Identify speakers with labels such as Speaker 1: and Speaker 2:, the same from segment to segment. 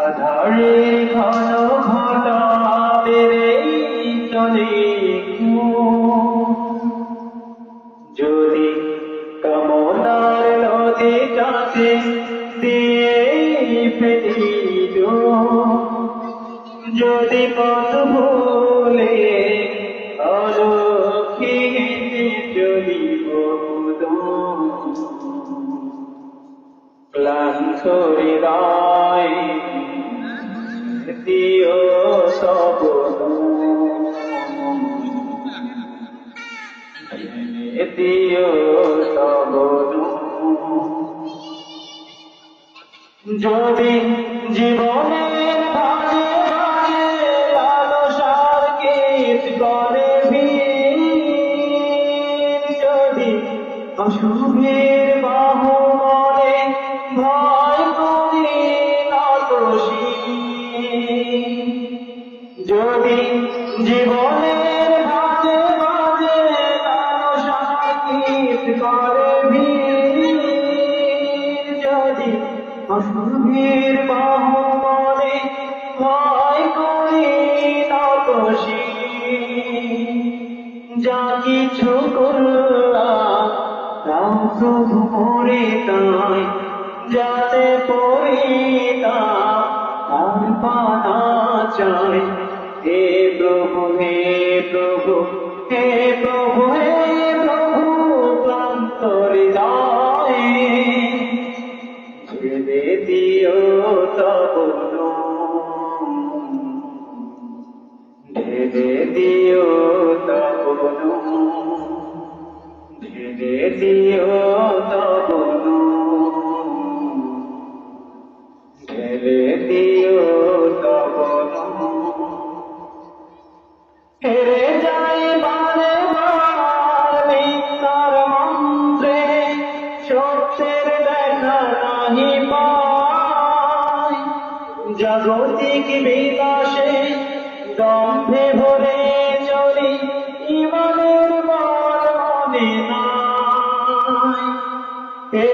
Speaker 1: আধারে ঘন ঘটা বেড়ে চলে যদি কামনার নদীটাতে দিয়ে ফেলিল যদি পথ ভুলে অলক্ষিতে চলিব ক্লান্ত হৃদয় যদি জীবনের লালসার কীট করে যদি অশুভের বাহু মনে ভয় করি যদি জীবনের অশুভের বাহু মনে ভয় যা কিছু করলাম, তাও শুধু মরে তাই। যাতে পরিতাম আর পানা চাই। হে প্রভু হে প্রভু হে প্রভু, হে ঢেলে দিও তপন ঢেলে দিও তপন হেরে যাই বারে বার মিথ্যার মন্ত্রে, সত্যের দেখা নাহি পাই জাগতিক বিলাসে দম্ভে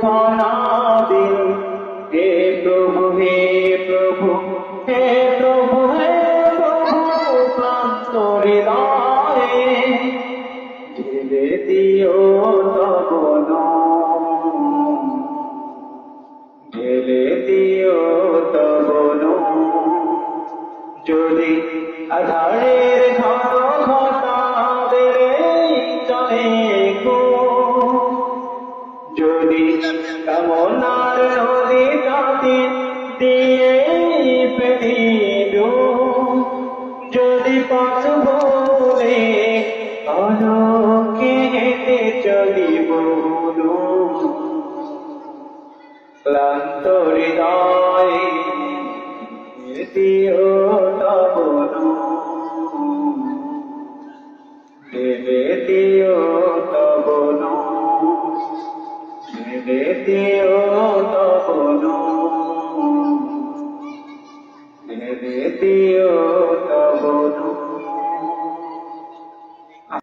Speaker 1: সুখ হে প্রভু হে প্রভু হে প্রভু হে প্রভু, ক্লান্ত হৃদয়ে ঢেলে দিও ঢেলে দিও তপন। যদি আধারের ঘন ঘটা দিয়ে পেরিল যদি পথ বলে অলোকে হেঁটে চলিব ক্লান্ত হৃদয় দিও তপন দেবে দিও দেবে দিও তপন দিও তপন